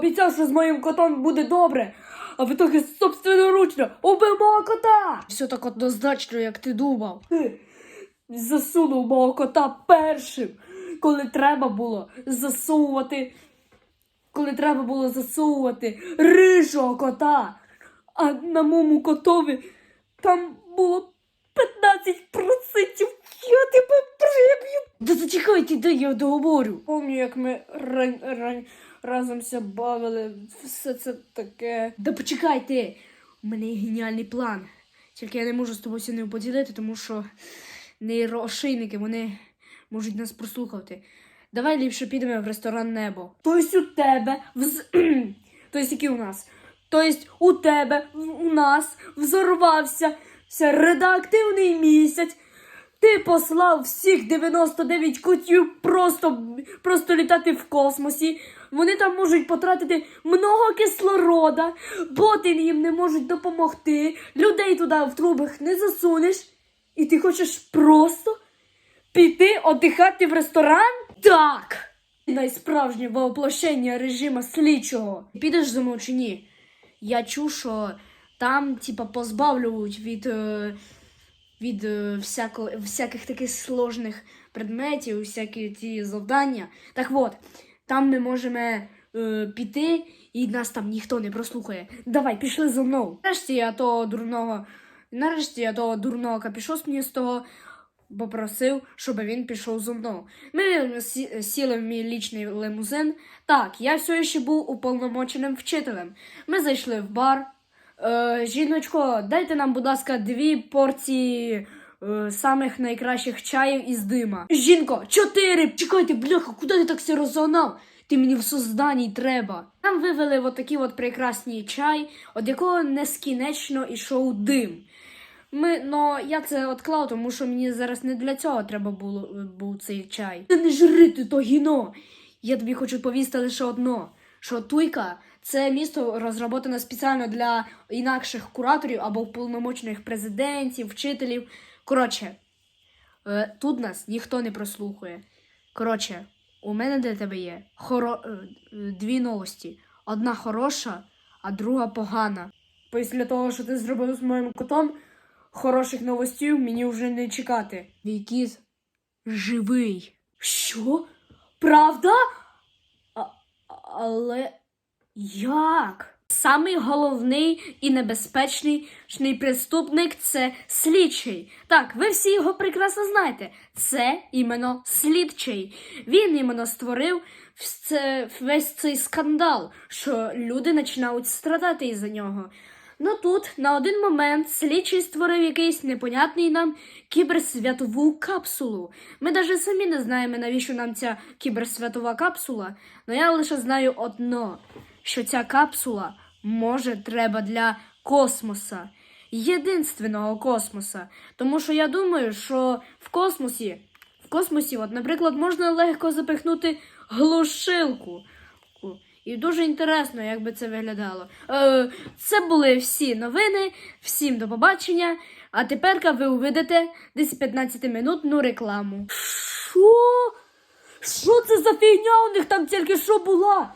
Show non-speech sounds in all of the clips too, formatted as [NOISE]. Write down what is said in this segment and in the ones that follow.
обіцяв, що з моїм котом буде добре. А в итоге собственноручно убив мого кота. Все так однозначно, як ти думав. Засунув мого кота першим, коли треба було засовувати. Коли треба було засовувати рижого кота. А на моєму котові там було 15%. Я тебе приб'ю. Да зачекайте, де я договорю. Помню, як ми ран, ран, разом ся бавили, все це таке. Да почекайте, у мене є геніальний план. Тільки я не можу з тобою сьогодні поділити, тому що нейроошийники, вони можуть нас прослухати. Давай ліпше підемо в ресторан Небо. Тобто у тебе вз... [CLEARS THROAT] Тобто який у нас? Тобто у тебе, у нас взорвався ся радіоактивний місяць. Ти послав всіх 99 котів просто, просто літати в космосі. Вони там можуть потратити много кислорода, боти їм не можуть допомогти, людей туди в трубах не засунеш. І ти хочеш просто піти отдихати в ресторан? Так! Найсправжнє воплощення режиму слідчого. Підеш за мною чи ні? Я чув, що там, типа, позбавлюють від, е, від е, всяко, всяких таких сложних предметів, всякі ті завдання. Так от, там ми можемо е, піти, і нас там ніхто не прослухає. Давай, пішли за мною. Нарешті я того дурного, нарешті я того дурного капішосністого попросив, щоб він пішов зо мною. Ми сіли в мій лічний лимузин. Так, я все ще був уповномоченим вчителем. Ми зайшли в бар. Е, жіночко, дайте нам, будь ласка, дві порції е, самих найкращих чаїв із дима. Жінко, чотири! Чекайте, бляха, куди ти так все розогнав? Ти мені в созданні треба. Нам вивели от такий от прекрасний чай, від якого нескінечно ішов дим. Ми, но я це отклав, тому що мені зараз не для цього треба було був цей чай. Ти не жри ти то гіно. Я тобі хочу повісти лише одно: що Туйка це місто розроботане спеціально для інакших кураторів або уповномочених президентів, вчителів. Коротше, е, тут нас ніхто не прослухає. Коротше, у мене для тебе є хоро... е, дві новості: одна хороша, а друга погана. Після того, що ти зробив з моїм котом, хороших новостей мені вже не чекати. Мій живий. Що? Правда? А, але як? Самий головний і небезпечний преступник це слідчий. Так, ви всі його прекрасно знаєте. Це іменно слідчий. Він іменно створив весь цей скандал, що люди починають страдати із-за нього. Ну тут на один момент слідчий створив якийсь непонятний нам кіберсвятову капсулу. Ми навіть самі не знаємо, навіщо нам ця кіберсвятова капсула. але я лише знаю одно, що ця капсула може треба для космоса. Єдинственного космоса. Тому що я думаю, що в космосі, в космосі, от, наприклад, можна легко запихнути глушилку. І дуже інтересно, як би це виглядало. Е, це були всі новини. Всім до побачення. А тепер ви увидите десь 15-минутну рекламу. Що? Що це за фігня у них там тільки що була?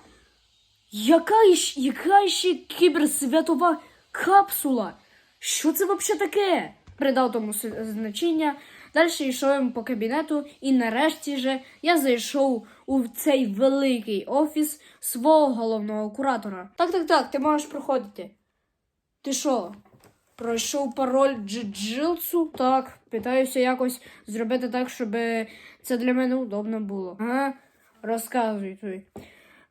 Яка, іщ- яка ще кіберсвятова капсула? Що це взагалі таке? Придав тому значення. Далі йшов по кабінету, і нарешті же я зайшов у цей великий офіс свого головного куратора. Так, так, так, ти можеш проходити. Ти що? Пройшов пароль джиджилсу? Так, питаюся якось зробити так, щоб це для мене удобно було. Ага, розказуй той.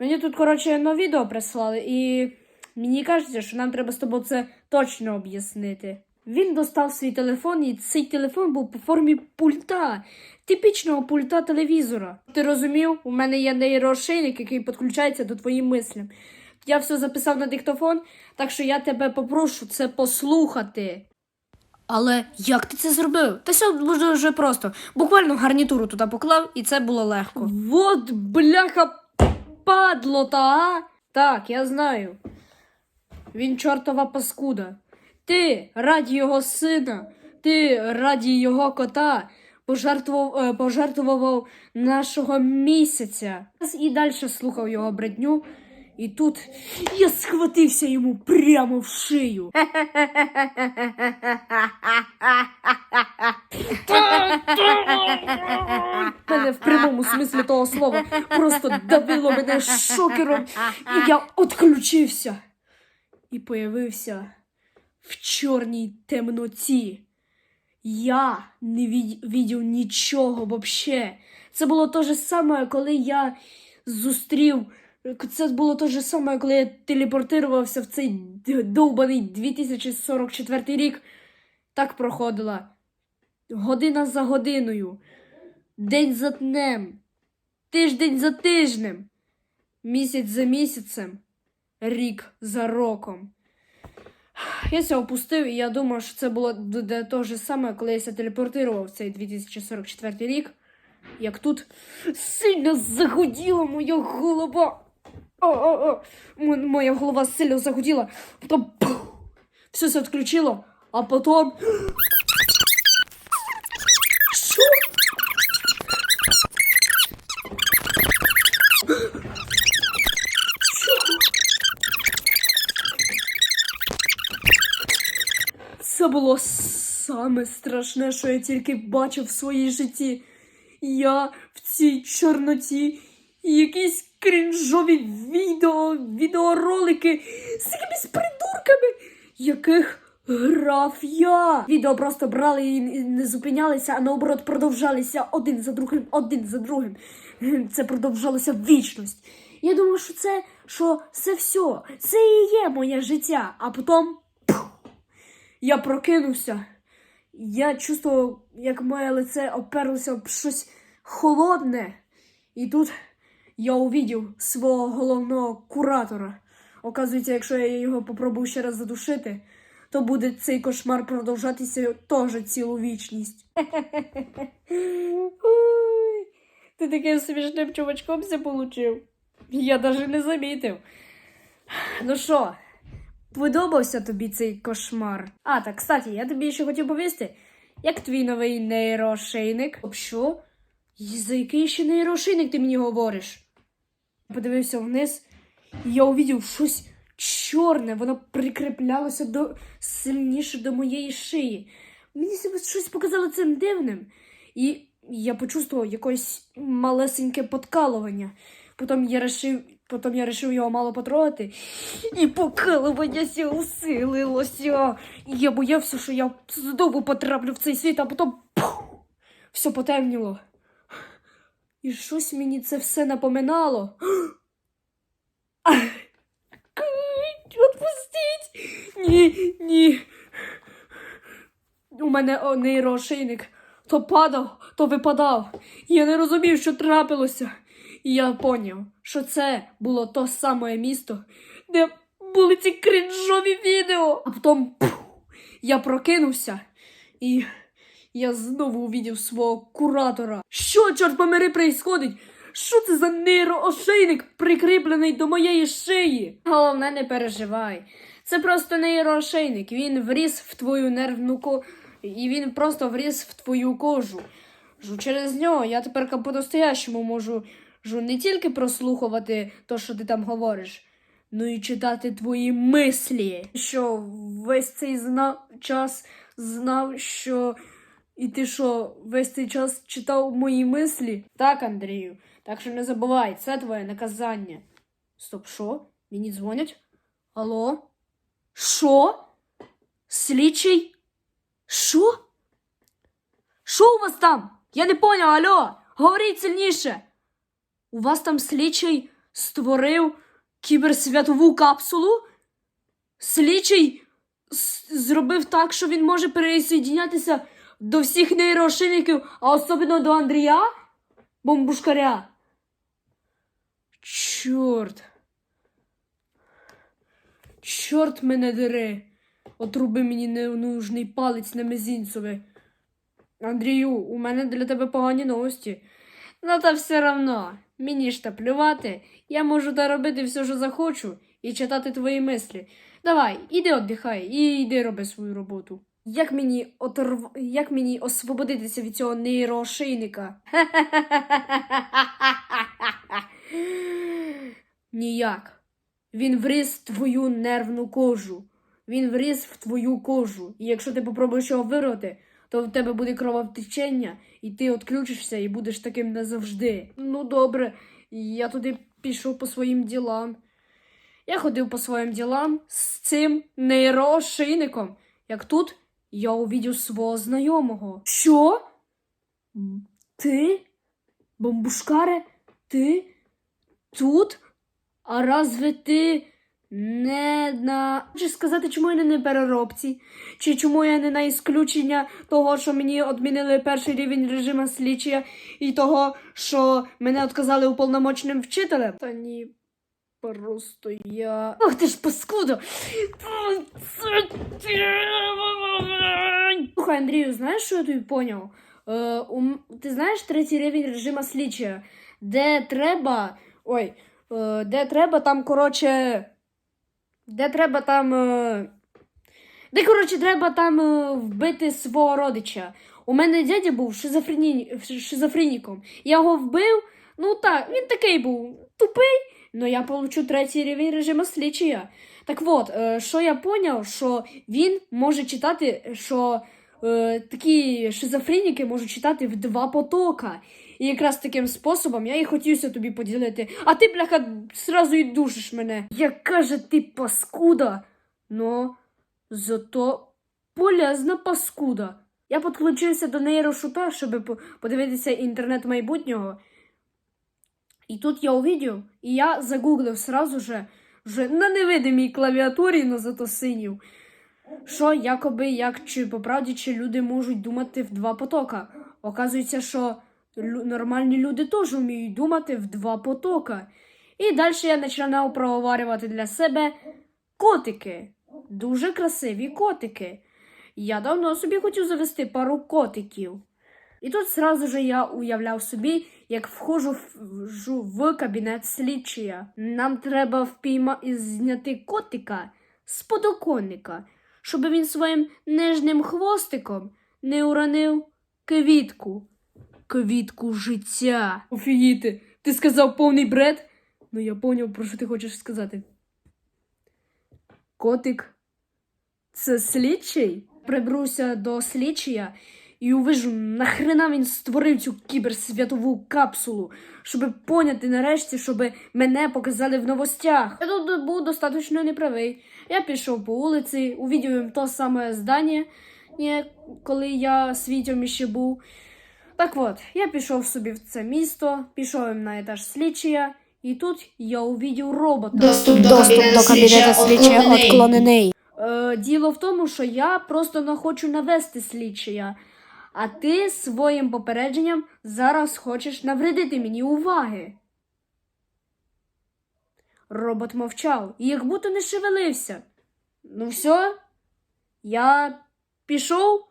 Мені тут, коротше, на відео прислали, і мені кажеться, що нам треба з тобою це точно об'яснити. Він достав свій телефон, і цей телефон був по формі пульта, типічного пульта телевізора. Ти розумів, у мене є нейрошийник, який підключається до твоїх мислів. Я все записав на диктофон, так що я тебе попрошу це послухати. Але як ти це зробив? Та все дуже просто. Буквально гарнітуру туди поклав, і це було легко. Вот бляха падло та? Так, я знаю. Він чортова паскуда. Ти раді його сина, ти раді його кота пожертвував, е, пожертвував нашого місяця. І далі слухав його бредню. І тут я схватився йому прямо в шию. Мене в прямому смислі того слова просто давило мене шокером, і я отключився. І появився в чорній темноті. Я не від... відів нічого вообще. Це було те ж саме, коли я зустрів. Це було те ж саме, коли я телепортувався в цей довбаний 2044 рік. Так проходила. Година за годиною, день за днем, тиждень за тижнем, місяць за місяцем, рік за роком. Я це опустив, і я думав, що це було те ж саме, коли я телепортував цей 2044 рік. Як тут сильно загуділа моя голова. О-о-о. Моя голова сильно загуділа. Потім пух, все це відключило, а потім. Що? Це було саме страшне, що я тільки бачив в своїй житті. Я в цій чорноті і якісь крінжові відео, відеоролики з якимись придурками, яких грав я. Відео просто брали і не зупинялися, а наоборот продовжалися один за другим, один за другим. Це продовжалося вічність. Я думав, що це, що це все, це і є моє життя, а потім. я прокинувся. Я чувствував, як моє лице оперлося об щось холодне. І тут я увидів свого головного куратора. Оказується, якщо я його попробую ще раз задушити, то буде цей кошмар продовжатися теж цілу вічність. [LAUGHS] Ой, Ти таким смішним чувачком все получив. Я навіть не замітив. Ну що, Подобався тобі цей кошмар? А, так, кстати, я тобі ще хотів повісти, як твій новий нейрошейник. Об що? За який ще нейрошейник ти мені говориш? Подивився вниз, і я увидів щось чорне, воно прикріплялося до сильніше до моєї шиї. Мені щось показало цим дивним. І я почувствував якесь малесеньке подкалування. Потім я решив, потім я решив його мало потрогати, і покалування ся усилилося. І я боявся, що я знову потраплю в цей світ, а потім пух, все потемніло. І щось мені це все напоминало. [GASPS] Отпустіть! Ні, ні. У мене нейрошийник то падав, то випадав. Я не розумів, що трапилося. І я поняв, що це було то саме місто, де були ці кринжові відео. А потім пф, я прокинувся і я знову увидів свого куратора. Що, чорт помири, происходить? Що це за нейроошейник, прикріплений до моєї шиї? Головне, не переживай. Це просто нейроошейник. Він вріс в твою нервну ко... і він просто вріс в твою кожу. Жу, Через нього я тепер по-настоящему можу жу, не тільки прослухувати то, що ти там говориш, ну і читати твої мислі. Що весь цей зна... час знав, що. І ти що, весь цей час читав мої мислі? Так, Андрію. Так що не забувай, це твоє наказання. Стоп, що? Мені дзвонять? Алло? Що? Слідчий? Що? Що у вас там? Я не поняв, алло! Говоріть сильніше! У вас там слідчий створив кіберсвятову капсулу? Слідчий зробив так, що він може пересоєднятися до всіх нейрошийників, а особливо до Андрія? Бомбушкаря. Чорт. Чорт мене дере. Отруби мені ненужний палець на мизинцеве. Андрію, у мене для тебе погані новості. Ну та все равно, мені ж та плювати, я можу та робити все, що захочу, і читати твої мислі. Давай, іди віддихай і йди роби свою роботу. Як мені оторв... як мені освободитися від цього нейрошийника? [LAUGHS] Ніяк. Він вріз твою нервну кожу. Він вріз в твою кожу. І якщо ти попробуєш його вирвати, то в тебе буде кровотечення, і ти відключишся і будеш таким назавжди. Ну добре, я туди пішов по своїм ділам. Я ходив по своїм ділам з цим нейрошийником. Як тут я увидів свого знайомого. Що? Ти? Бомбушкаре? Ти? Тут? А разве ти не на. Чи сказати, чому я не на переробці? Чи чому я не на ісключення того, що мені відмінили перший рівень режиму слідчия і того, що мене відказали уповномоченим вчителем? Та ні, просто я. Ах ти ж паскуда! Слухай, Андрію, знаєш, що я тобі поняв? Е, ум- Ти знаєш третій рівень режиму слідчия, де треба. Ой, е, де треба там, коротше. Де треба там. е, Де, коротше, треба там е, вбити свого родича. У мене дядя був шизофрені... шизофреніком. Я його вбив. Ну так, він такий був тупий, але я получу третій рівень режиму слідчия. Так от, що я поняв, що він може читати, що е, такі шизофреніки можуть читати в два потока. І якраз таким способом я і хотівся тобі поділити. А ти, бляха, сразу і душиш мене. Яка же ти паскуда? Ну, зато полезна паскуда. Я підключився до нейрошута, щоб подивитися інтернет майбутнього. І тут я увидів, і я загуглив сразу же, вже на невидимій клавіатурі, но зато синів, що якоби як чи по правді, чи люди можуть думати в два потока. Оказується, що нормальні люди теж вміють думати в два потока. І далі я починав проговорювати для себе котики. Дуже красиві котики. Я давно собі хотів завести пару котиків. І тут сразу же я уявляв собі, як входжу в, вжу в кабінет слідчия. Нам треба впійма і зняти котика з подоконника, щоб він своїм нежним хвостиком не уронив квітку. Квітку життя. Офігіти, ти сказав повний бред? Ну я поняв, про що ти хочеш сказати. Котик це слідчий? Прибруся до слідчия і увижу, нахрена він створив цю кіберсвятову капсулу, щоб поняти нарешті, щоб мене показали в новостях. Я тут був достатньо неправий. Я пішов по вулиці, увидів їм то саме здання, коли я світом іще був. Так от, я пішов собі в це місто, пішов їм на етаж слідчия, і тут я увидів робота. Доступ до Доступ кабінету слідчого отклонений. Е, діло в тому, що я просто не хочу навести слідчия, а ти своїм попередженням зараз хочеш навредити мені уваги. Робот мовчав і як будто не шевелився. Ну все, я пішов.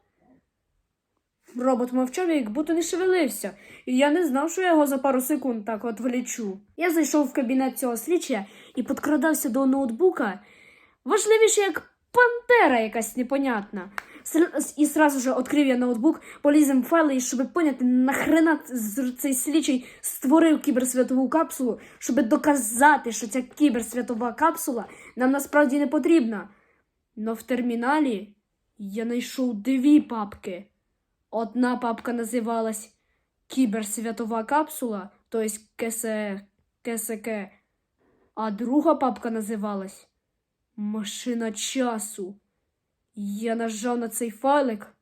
Робот мовчав і як будто не шевелився, і я не знав, що я його за пару секунд так от влічу. Я зайшов в кабінет цього слідчия і подкрадався до ноутбука. Важливіше, як пантера якась непонятна. І сразу же відкрив я ноутбук, полізем файли, щоб поняти, нахрена цей слідчий створив кіберсвятову капсулу, щоб доказати, що ця кіберсвятова капсула нам насправді не потрібна. Но в терміналі я знайшов дві папки. Одна папка називалась Кіберсвятова капсула, тобто КС, КСК, а друга папка називалась Машина часу. Я нажав на цей файлик,